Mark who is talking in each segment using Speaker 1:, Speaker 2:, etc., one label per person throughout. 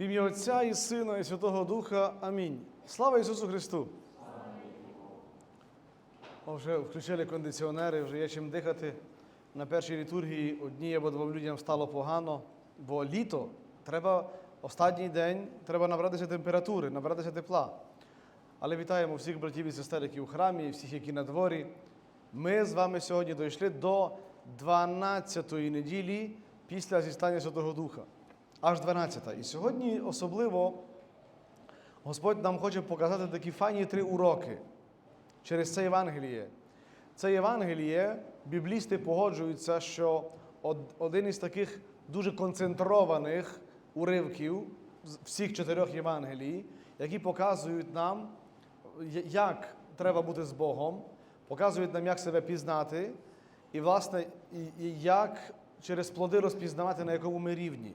Speaker 1: В ім'я Отця і Сина, і Святого Духа. Амінь. Слава Ісусу Христу! О, вже включили кондиціонери, вже є чим дихати. На першій літургії одній або двом людям стало погано, бо літо треба останній день, треба набратися температури, набратися тепла. Але вітаємо всіх братів і сестер, які у храмі, і всіх, які на дворі. Ми з вами сьогодні дійшли до 12-ї неділі після зістання Святого Духа. Аж 12-та. І сьогодні особливо Господь нам хоче показати такі файні три уроки через це Євангеліє. Це Євангеліє, біблісти погоджуються, що один із таких дуже концентрованих уривків з всіх чотирьох Євангелій, які показують нам, як треба бути з Богом, показують нам, як себе пізнати, і, власне, як через плоди розпізнавати, на якому ми рівні.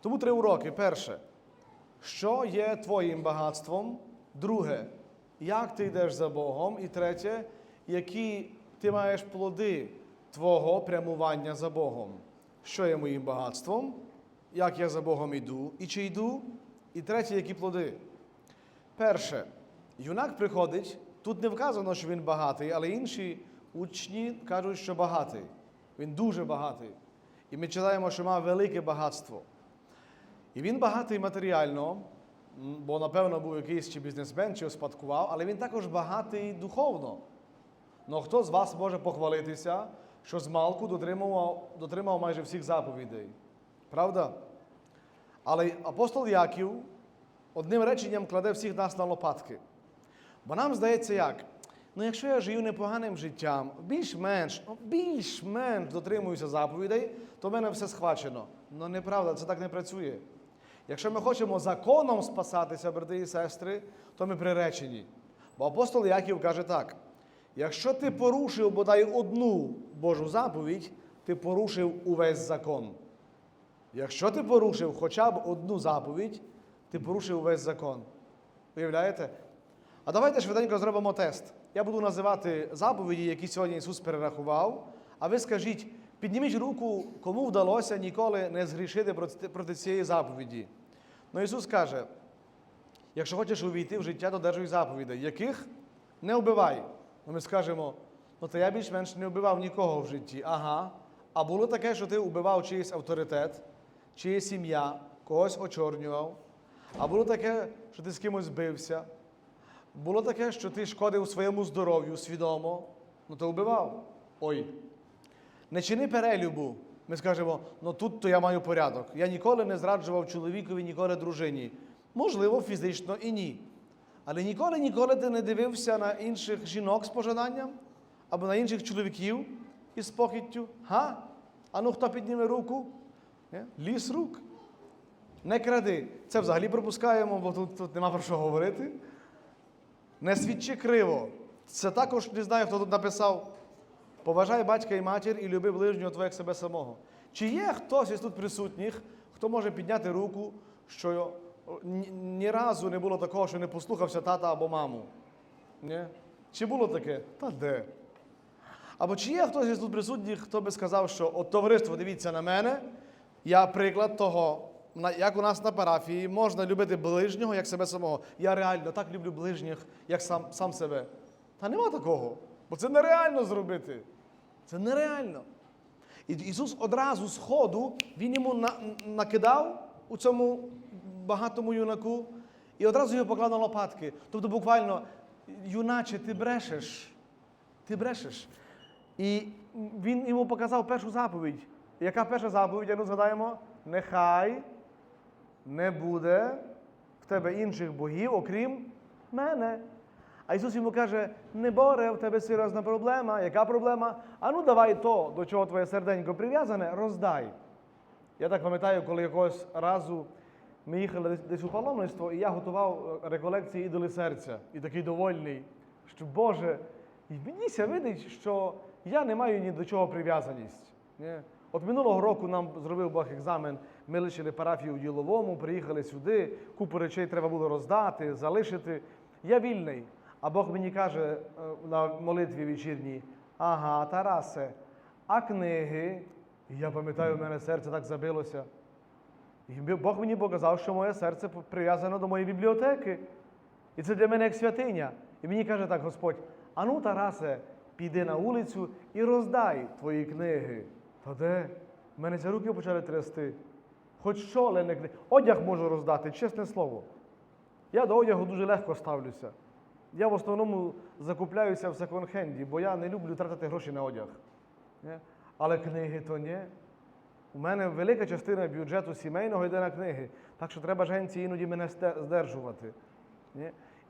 Speaker 1: Тому три уроки. Перше, що є твоїм багатством? Друге, як ти йдеш за Богом? І третє, які ти маєш плоди твого прямування за Богом. Що є моїм багатством? Як я за Богом йду і чи йду? І третє, які плоди? Перше, юнак приходить, тут не вказано, що він багатий, але інші учні кажуть, що багатий. Він дуже багатий. І ми читаємо, що мав велике багатство. І він багатий матеріально, бо, напевно, був якийсь чи бізнесмен, чи успадкував, але він також багатий духовно. Ну хто з вас може похвалитися, що з малку дотримував, дотримав майже всіх заповідей? Правда? Але апостол Яків одним реченням кладе всіх нас на лопатки. Бо нам здається як? Ну, якщо я живу непоганим життям, більш-менш, більш-менш дотримуюся заповідей, то в мене все схвачено. Ну неправда, це так не працює. Якщо ми хочемо законом спасатися, брати і сестри, то ми приречені. Бо апостол Яків каже так: якщо ти порушив бодай одну Божу заповідь, ти порушив увесь закон. Якщо ти порушив хоча б одну заповідь, ти порушив увесь закон. Уявляєте? А давайте швиденько зробимо тест. Я буду називати заповіді, які сьогодні Ісус перерахував. А ви скажіть, підніміть руку, кому вдалося ніколи не згрішити проти, цієї заповіді. Ну Ісус каже: якщо хочеш увійти в життя, додержуй заповідей, яких не вбивай. Ну ми скажемо, ну то я більш-менш не вбивав нікого в житті. Ага. А було таке, що ти вбивав чийсь авторитет, чиє сім'я, когось очорнював. А було таке, що ти з кимось бився. Було таке, що ти шкодив своєму здоров'ю свідомо, ну то вбивав. Ой. Не чини перелюбу. Ми скажемо, ну тут то я маю порядок. Я ніколи не зраджував чоловікові, ніколи дружині. Можливо, фізично і ні. Але ніколи, ніколи ти не дивився на інших жінок з пожаданням або на інших чоловіків із похиттю. Га? А ну хто підніме руку? Ні? Ліс рук. Не кради. Це взагалі пропускаємо, бо тут, тут нема про що говорити. Не свідчи криво. Це також не знаю, хто тут написав. Поважай батька і матір і люби ближнього твого як себе самого. Чи є хтось із тут присутніх, хто може підняти руку, що ні разу не було такого, що не послухався тата або маму? Ні? Чи було таке? Та де? Або чи є хтось із тут присутніх, хто би сказав, що от товариство, дивіться на мене, я приклад того, як у нас на парафії можна любити ближнього як себе самого. Я реально так люблю ближніх, як сам, сам себе. Та нема такого, бо це нереально зробити. Це нереально. І Ісус одразу з ходу, Він йому на, накидав у цьому багатому юнаку і одразу його поклав на лопатки. Тобто буквально, юначе, ти брешеш. Ти брешеш. І він йому показав першу заповідь. Яка перша заповідь? А Ну згадаємо, нехай не буде в тебе інших богів, окрім мене. А Ісус йому каже: не боре, в тебе серйозна проблема. Яка проблема? А ну давай то, до чого твоє серденько прив'язане, роздай. Я так пам'ятаю, коли якогось разу ми їхали десь- у паломництво, і я готував е, реколекції ідоли серця. І такий довольний, що Боже, і мені видить, що я не маю ні до чого прив'язаність. Ні? От минулого року нам зробив Бог екзамен, ми лишили парафію у діловому, приїхали сюди, купу речей треба було роздати, залишити. Я вільний. А Бог мені каже е, на молитві вечірній, ага, Тарасе, а книги? Я пам'ятаю, в мене серце так забилося. І Бог мені показав, що моє серце прив'язано до моєї бібліотеки. І це для мене як святиня. І мені каже так Господь: ану, Тарасе, піди на вулицю і роздай твої книги. Та де? В мене ці руки почали трясти. Хоч що, але не книги. Одяг можу роздати, чесне слово. Я до одягу дуже легко ставлюся. Я в основному закупляюся в секонд-хенді, бо я не люблю тратити гроші на одяг. Але книги то ні. У мене велика частина бюджету сімейного йде на книги. Так що треба женці іноді мене здержувати.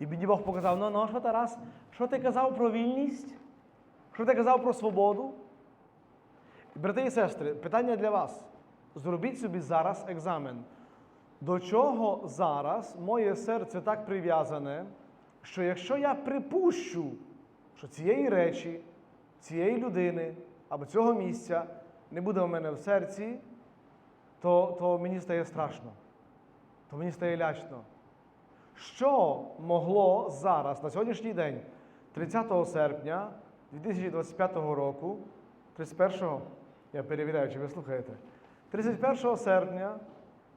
Speaker 1: І мені Бог показав, ну, ну що Тарас, що ти казав про вільність? Що ти казав про свободу? Брати і сестри, питання для вас. Зробіть собі зараз екзамен. До чого зараз моє серце так прив'язане, що якщо я припущу, що цієї речі, цієї людини або цього місця не буде у мене в серці, то, то мені стає страшно, то мені стає лячно. Що могло зараз, на сьогоднішній день, 30 серпня 2025 року, 31-го, я перевіряю, чи ви слухаєте, 31 серпня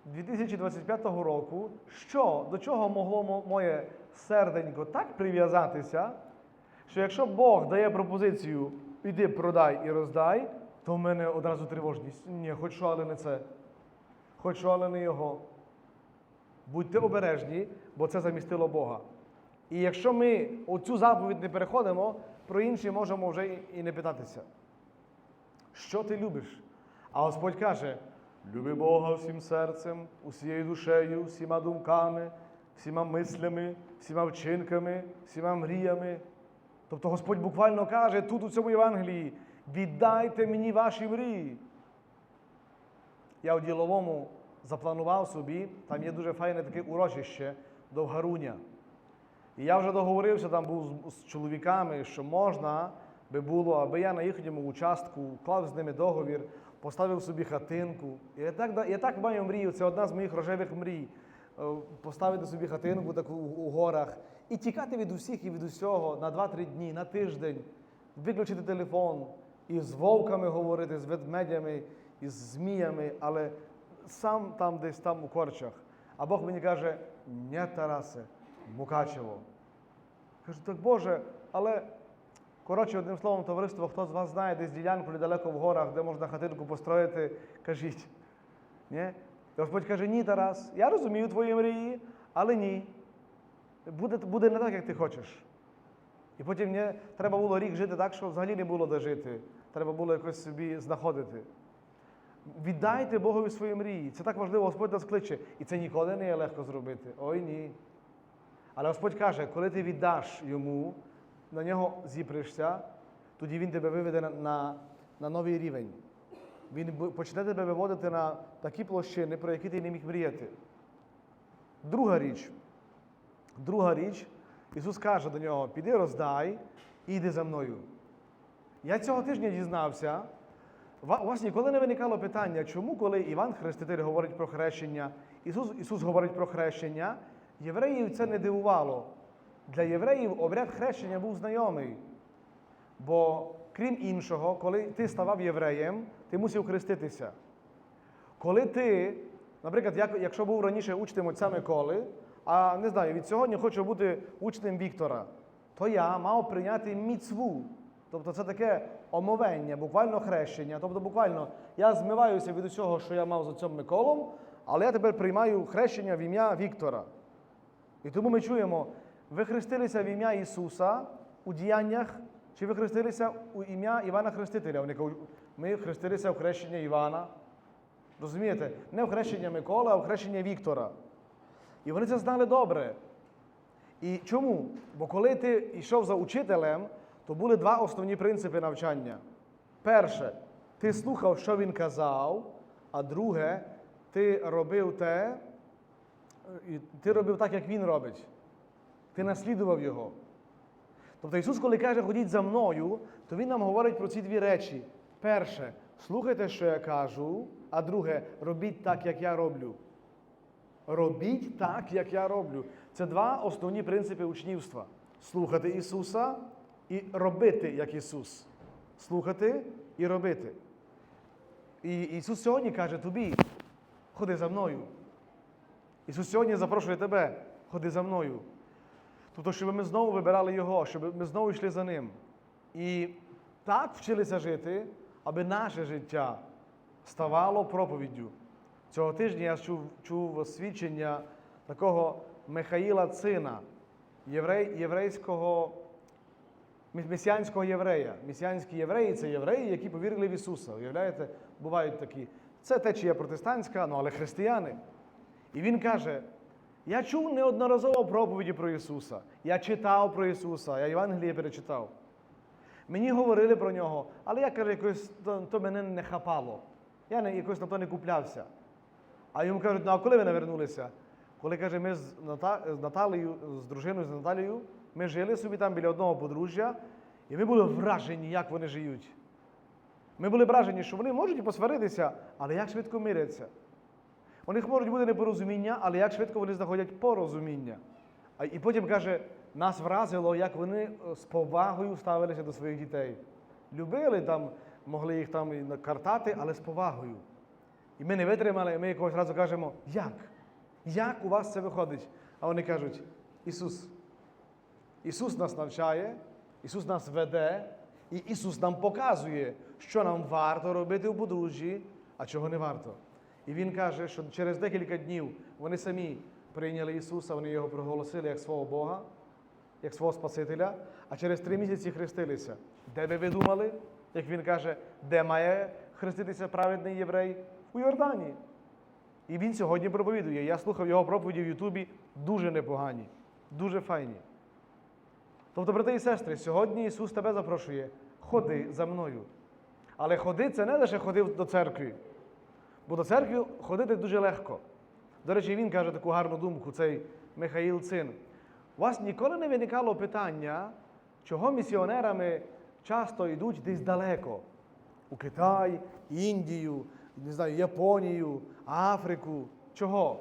Speaker 1: 2025 року, що, до чого могло моє серденько так прив'язатися, що якщо Бог дає пропозицію іди продай і роздай, то в мене одразу тривожність. Ні, хоч що, але не це. Хоч але не його. Будьте обережні, бо це замістило Бога. І якщо ми оцю заповідь не переходимо, про інші можемо вже і не питатися. Що ти любиш? А Господь каже: люби Бога всім серцем, усією душею, всіма думками, всіма мислями, всіма вчинками, всіма мріями. Тобто Господь буквально каже тут у цьому Євангелії: віддайте мені ваші мрії. Я у діловому запланував собі, там є дуже файне таке урочище Довгаруня. І я вже договорився, там був з, чоловіками, що можна би було, аби я на їхньому участку вклав з ними договір, поставив собі хатинку. Я так, я так маю мрію, це одна з моїх рожевих мрій. е, Поставити собі хатинку таку у, горах і тікати від усіх і від усього на 2-3 дні, на тиждень, виключити телефон і з вовками говорити, з ведмедями, і з зміями, але сам там десь там у корчах. А Бог мені каже: не Тарасе, Мукачево. Кажу, так Боже, але коротше, одним словом, товариство, хто з вас знає десь ділянку недалеко в горах, де можна хатинку построїти, кажіть. Ні? Господь каже, ні, Тарас, я розумію твої мрії, але ні. Буде, буде не так, як ти хочеш. І потім мені треба було рік жити так, що взагалі не було де жити. Треба було якось собі знаходити. Віддайте Богові свої мрії. Це так важливо, Господь нас кличе. І це ніколи не є легко зробити. Ой ні. Але Господь каже, коли ти віддаш йому, на нього зіпришся, тоді він тебе виведе на, на, на новий рівень. Він почне тебе виводити на такі площини, про які ти не міг мріяти. Друга річ. Друга річ, Ісус каже до нього: піди роздай і йди за мною. Я цього тижня дізнався. У вас ніколи не виникало питання, чому, коли Іван Хреститель говорить про хрещення, Ісус, Ісус говорить про хрещення, євреїв це не дивувало. Для євреїв обряд хрещення був знайомий. Бо, крім іншого, коли ти ставав євреєм, ти мусив хреститися. Коли ти, наприклад, як, якщо був раніше учнем отця Миколи, а не знаю, від сьогодні хочу бути учнем Віктора, то я мав прийняти міцву. Тобто це таке омовення, буквально хрещення. Тобто, буквально я змиваюся від усього, що я мав з отцем Миколом, але я тепер приймаю хрещення в ім'я Віктора. І тому ми чуємо, ви хрестилися в ім'я Ісуса у діяннях, чи ви хрестилися у ім'я Івана Хрестителя? Вони кажуть, ми хрестилися в хрещення Івана. Розумієте? Не в хрещення Миколи, а в хрещення Віктора. І вони це знали добре. І чому? Бо коли ти йшов за учителем, то були два основні принципи навчання. Перше, ти слухав, що він казав, а друге, ти робив те, і ти робив так, як він робить. Ти наслідував його. Тобто Ісус, коли каже, ходіть за мною, то Він нам говорить про ці дві речі. Перше, слухайте, що я кажу, а друге, робіть так, як я роблю. Робіть так, як я роблю. Це два основні принципи учнівства: слухати Ісуса і робити, як Ісус. Слухати і робити. І Ісус сьогодні каже тобі: ходи за мною. Ісус сьогодні запрошує тебе, ходи за мною. Тобто, щоб ми знову вибирали Його, щоб ми знову йшли за Ним. І так вчилися жити, аби наше життя ставало проповіддю. Цього тижня я чув, чув свідчення такого Михаїла Цина, єврей, єврейського, месіанського єврея. Месіанські євреї це євреї, які повірили в Ісуса. Уявляєте, бувають такі. Це течія протестантська, ну але християни. І він каже: я чув неодноразово проповіді про Ісуса. Я читав про Ісуса, я Євангеліє перечитав. Мені говорили про нього, але я каже, якось то, то мене не хапало. Я не, якось на то не куплявся. А йому кажуть, ну а коли ви навернулися? Коли каже, ми з, Наталією, з дружиною з Наталією, ми жили собі там біля одного подружжя, і ми були вражені, як вони живуть. Ми були вражені, що вони можуть посваритися, але як швидко миряться. У них можуть бути непорозуміння, але як швидко вони знаходять порозуміння. І потім каже, нас вразило, як вони е, з повагою ставилися до своїх дітей. Любили там, могли їх там і накартати, але з повагою. І ми не витримали, і ми якогось разу кажемо, як? Як у вас це виходить? А вони кажуть, Ісус. Ісус нас навчає, Ісус нас веде, і Ісус нам показує, що нам варто робити у подружжі, а чого не варто. І Він каже, що через декілька днів вони самі прийняли Ісуса, вони його проголосили як свого Бога, як свого Спасителя, а через три місяці хрестилися. Де би ви думали, як він каже, де має хреститися праведний єврей? У Йордані. І він сьогодні проповідує. Я слухав його проповіді в Ютубі дуже непогані, дуже файні. Тобто, брати і сестри, сьогодні Ісус тебе запрошує, ходи за мною. Але ходи це не лише ходи до церкви, бо до церкви ходити дуже легко. До речі, він каже таку гарну думку, цей Михаїл Цин. У вас ніколи не виникало питання, чого місіонерами часто йдуть десь далеко. У Китай, Індію, не знаю, Японію, Африку. Чого?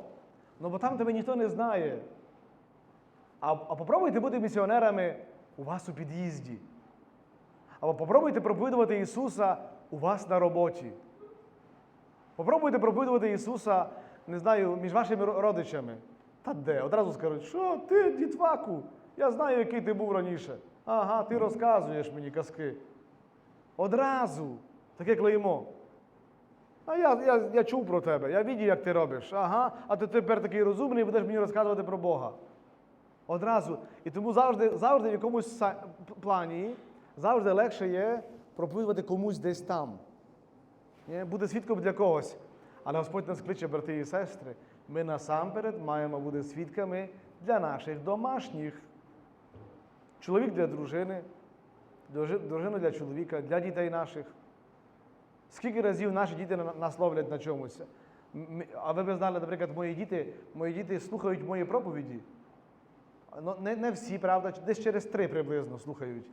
Speaker 1: Ну бо там тебе ніхто не знає. А, а попробуйте бути місіонерами у вас у під'їзді. Або попробуйте проповідувати Ісуса у вас на роботі. Попробуйте проповідувати Ісуса, не знаю, між вашими родичами. Та де? Одразу скажуть, що ти, дітваку, я знаю, який ти був раніше. Ага, ти розказуєш мені казки. Одразу таке клеймо. А я, я, я чув про тебе, я бачив, як ти робиш. Ага, а ти тепер такий розумний, і будеш мені розказувати про Бога. Одразу. І тому завжди, завжди в якомусь плані, завжди легше є проповідувати комусь десь там. Бути свідком для когось. Але Господь нас кличе, брати і сестри, ми насамперед маємо бути свідками для наших домашніх. Чоловік для дружини, дружи- дружина для чоловіка, для дітей наших. Скільки разів наші діти на- нас ловлять на чомусь? А ви б знали, наприклад, мої діти, мої діти слухають мої проповіді. Ну, не, не всі, правда, десь через три приблизно слухають.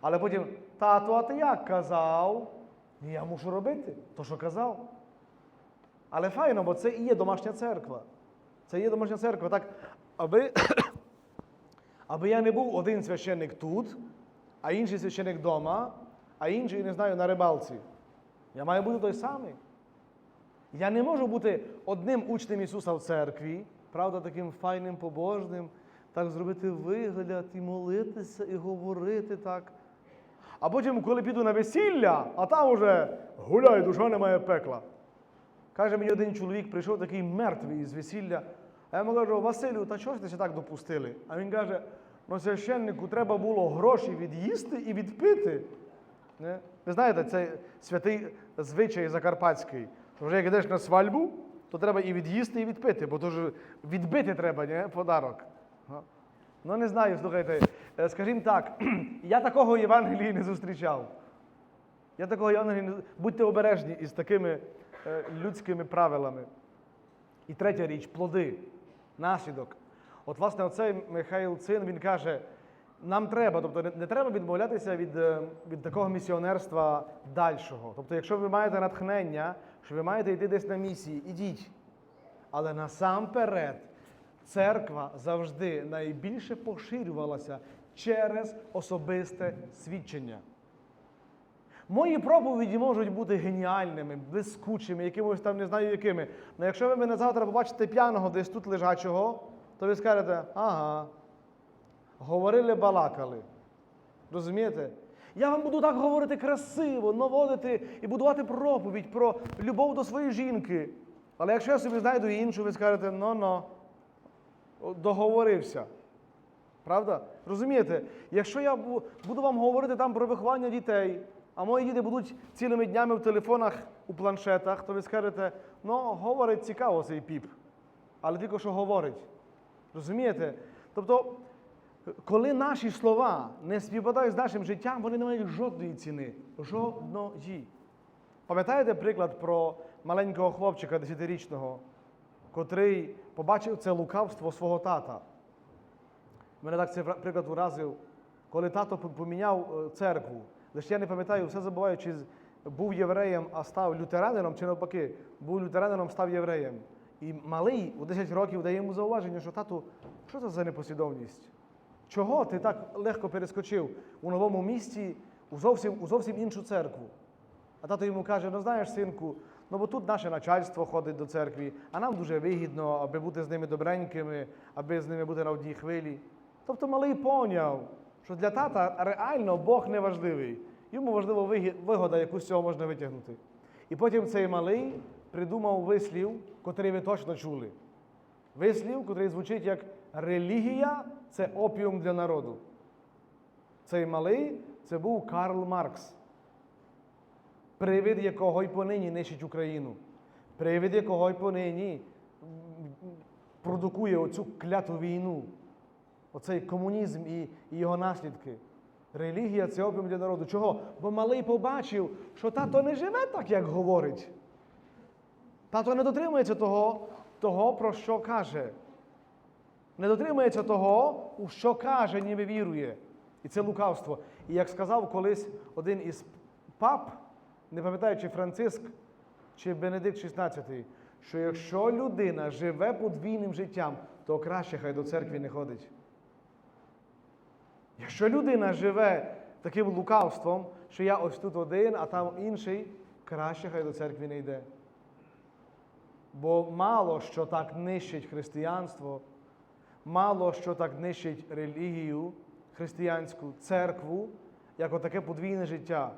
Speaker 1: Але потім, тату, а ти як казав? Я мушу робити, то що казав. Але файно, бо це і є домашня церква. Це є домашня церква. Так, аби, аби я не був один священник тут, а інший священник вдома, а інший, не знаю, на рибалці. Я маю бути той самий. Я не можу бути одним учнем Ісуса в церкві, правда, таким файним, побожним, так зробити вигляд і молитися, і говорити так. А потім, коли піду на весілля, а там уже гуляй, душа немає пекла. Каже мені один чоловік, прийшов такий мертвий з весілля. А я йому кажу, Василю, та чого ж ти ще так допустили? А він каже, ну священнику треба було гроші від'їсти і відпити. Не? Ви знаєте, це святий звичай закарпатський. Що вже як йдеш на свальбу, то треба і від'їсти, і відпити, бо ж відбити треба, не? подарок. Ну не знаю, слухайте, скажімо так, я такого Євангелії не зустрічав. Я такого Євангелії не будьте обережні із такими е, людськими правилами. І третя річ плоди, наслідок. От, власне, оцей Михайло Цин, він каже, нам треба, тобто не, не треба відмовлятися від, е, від такого місіонерства дальшого. Тобто, якщо ви маєте натхнення, що ви маєте йти десь на місії, ідіть. Але насамперед церква завжди найбільше поширювалася через особисте свідчення. Мої проповіді можуть бути геніальними, блискучими, якимось там не знаю якими. Але якщо ви мене завтра побачите п'яного десь тут лежачого, то ви скажете, ага, говорили, балакали. Розумієте? Я вам буду так говорити красиво, наводити і будувати проповідь про любов до своєї жінки. Але якщо я собі знайду іншу, ви скажете, ну-ну, договорився. Правда? Розумієте? Якщо я буду вам говорити там про виховання дітей, а мої діти будуть цілими днями в телефонах, у планшетах, то ви скажете, ну, говорить цікаво цей піп, але тільки що говорить. Розумієте? Тобто, коли наші слова не співпадають з нашим життям, вони не мають жодної ціни. Жодної. Пам'ятаєте приклад про маленького хлопчика 10-річного, котрий побачив це лукавство свого тата? Мене так вра- приклад уразив, коли тато поміняв е, церкву. Лише я не пам'ятаю, все забуваю, чи був євреєм, а став лютеранином, чи навпаки, був лютеранином, став євреєм. І малий у 10 років дає йому зауваження, що тату, що це за непослідовність? Чого ти так легко перескочив у новому місті у зовсім, у зовсім іншу церкву? А тато йому каже: ну знаєш, синку, ну бо тут наше начальство ходить до церкви, а нам дуже вигідно, аби бути з ними добренькими, аби з ними бути на одній хвилі. Тобто малий поняв, що для тата реально Бог не важливий. Йому важливо вигі- вигода, яку з цього можна витягнути. І потім цей малий придумав вислів, котрий ви точно чули. Вислів, котрий звучить як релігія це опіум для народу. Цей малий це був Карл Маркс привид якого й понині нищить Україну, привид якого й понині продукує оцю кляту війну, оцей комунізм і, і його наслідки. Релігія це опіум для народу. Чого? Бо малий побачив, що тато не живе так, як говорить. Тато не дотримується того, того, про що каже. Не дотримується того, у що каже, ніби вірує. І це лукавство. І як сказав колись один із пап, не пам'ятаю, чи Франциск, чи Бенедикт XVI, що якщо людина живе подвійним життям, то краще хай до церкви не ходить. Якщо людина живе таким лукавством, що я ось тут один, а там інший, краще хай до церкви не йде. Бо мало що так нищить християнство, мало що так нищить релігію християнську, церкву, як отаке подвійне життя.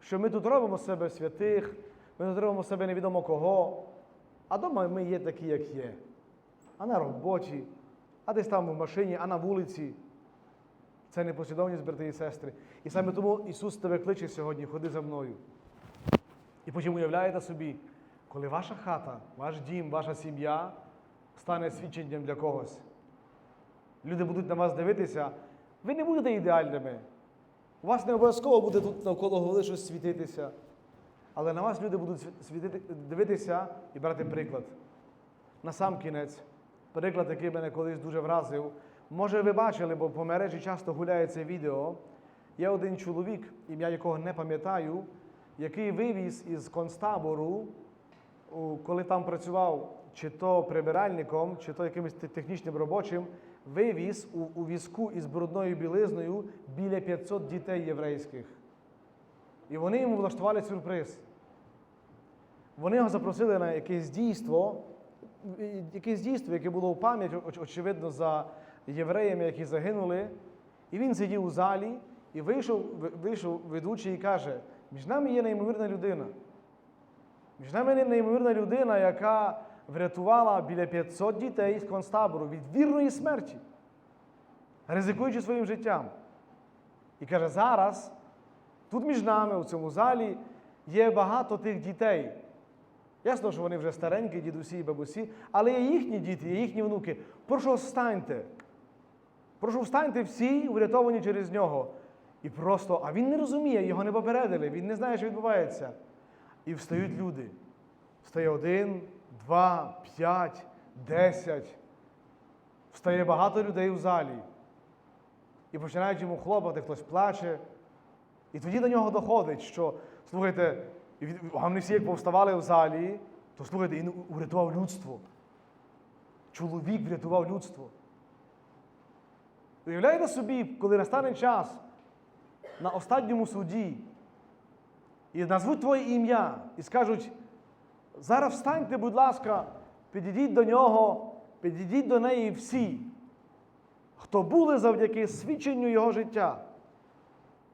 Speaker 1: Що ми тут робимо себе святих, ми тут робимо себе невідомо кого, а дома ми є такі, як є. А на роботі, а десь там в машині, а на вулиці. Це непослідовність, брати і сестри. І саме тому Ісус тебе кличе сьогодні, ходи за мною. І потім уявляєте собі, коли ваша хата, ваш дім, ваша сім'я стане свідченням для когось. Люди будуть на вас дивитися, ви не будете ідеальними. У вас не обов'язково буде тут навколо голови щось світитися. Але на вас люди будуть світити, дивитися і брати приклад. На сам кінець, приклад, який мене колись дуже вразив. Може, ви бачили, бо по мережі часто гуляє це відео. Є один чоловік, ім'я якого не пам'ятаю, який вивіз із концтабору, коли там працював чи то прибиральником, чи то якимось технічним робочим, вивіз у, у візку із брудною білизною біля 500 дітей єврейських. І вони йому влаштували сюрприз. Вони його запросили на якесь дійство, якесь дійство, яке було в пам'ять, очевидно, за євреями, які загинули. І він сидів у залі і вийшов, вийшов ведучий і каже: між нами є неймовірна людина. Між нами є неймовірна людина, яка врятувала біля 500 дітей з концтабору від вірної смерті, ризикуючи своїм життям. І каже, зараз тут між нами, у цьому залі, є багато тих дітей. Ясно, що вони вже старенькі, дідусі і бабусі, але є їхні діти, є їхні внуки. Прошу, встаньте. Прошу, встаньте всі, врятовані через нього. І просто, а він не розуміє, його не попередили, він не знає, що відбувається. І встають люди. Встає один, два, п'ять, десять. Встає багато людей в залі. І починають йому хлопати, хтось плаче. І тоді до нього доходить, що, слухайте, вони всі як повставали в залі, то слухайте, він врятував людство. Чоловік врятував людство. Уявляєте собі, коли настане час на останньому суді, і назвуть твоє ім'я, і скажуть: зараз встаньте, будь ласка, підійдіть до нього, підійдіть до неї всі, хто були завдяки свідченню його життя,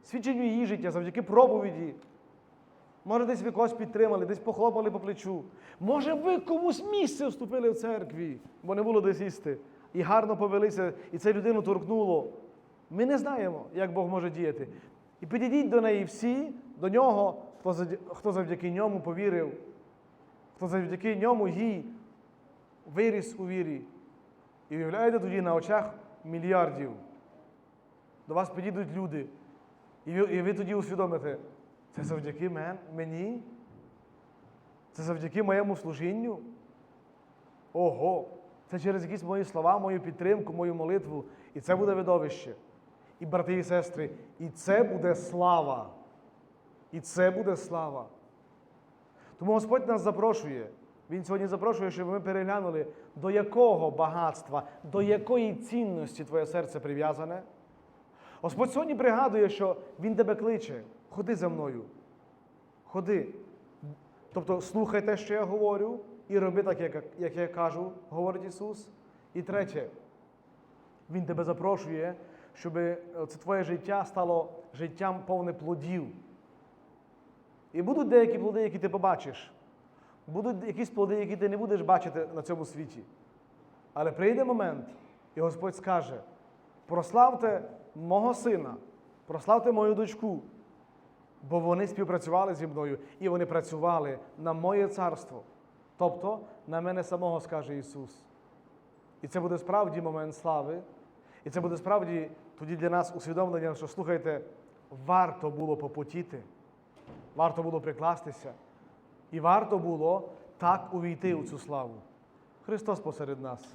Speaker 1: свідченню її життя, завдяки проповіді. Може, десь ви когось підтримали, десь похлопали по плечу. Може, ви комусь місце вступили в церкві, бо не було де сісти. І гарно повелися, і це людину торкнуло. Ми не знаємо, як Бог може діяти. І підійдіть до неї всі, до нього, хто завдяки ньому повірив, хто завдяки ньому їй виріс у вірі. І уявляєте тоді на очах мільярдів. До вас підійдуть люди. І ви, і ви тоді усвідомите, це завдяки мен, мені? Це завдяки моєму служінню? Ого! Це через якісь мої слова, мою підтримку, мою молитву. І це буде видовище. І брати і сестри, і це буде слава. І це буде слава. Тому Господь нас запрошує. Він сьогодні запрошує, щоб ми переглянули, до якого багатства, до якої цінності твоє серце прив'язане. Господь сьогодні пригадує, що Він тебе кличе. Ходи за мною. Ходи. Тобто слухай те, що я говорю, і роби так, як, я кажу, говорить Ісус. І третє, Він тебе запрошує, щоб це твоє життя стало життям повне плодів. І будуть деякі плоди, які ти побачиш. Будуть якісь плоди, які ти не будеш бачити на цьому світі. Але прийде момент, і Господь скаже: прославте мого сина, прославте мою дочку, бо вони співпрацювали зі мною і вони працювали на моє царство. Тобто на мене самого скаже Ісус. І це буде справді момент слави. І це буде справді тоді для нас усвідомлення, що слухайте, варто було попотіти, варто було прикластися, і варто було так увійти у цю славу. Христос посеред нас.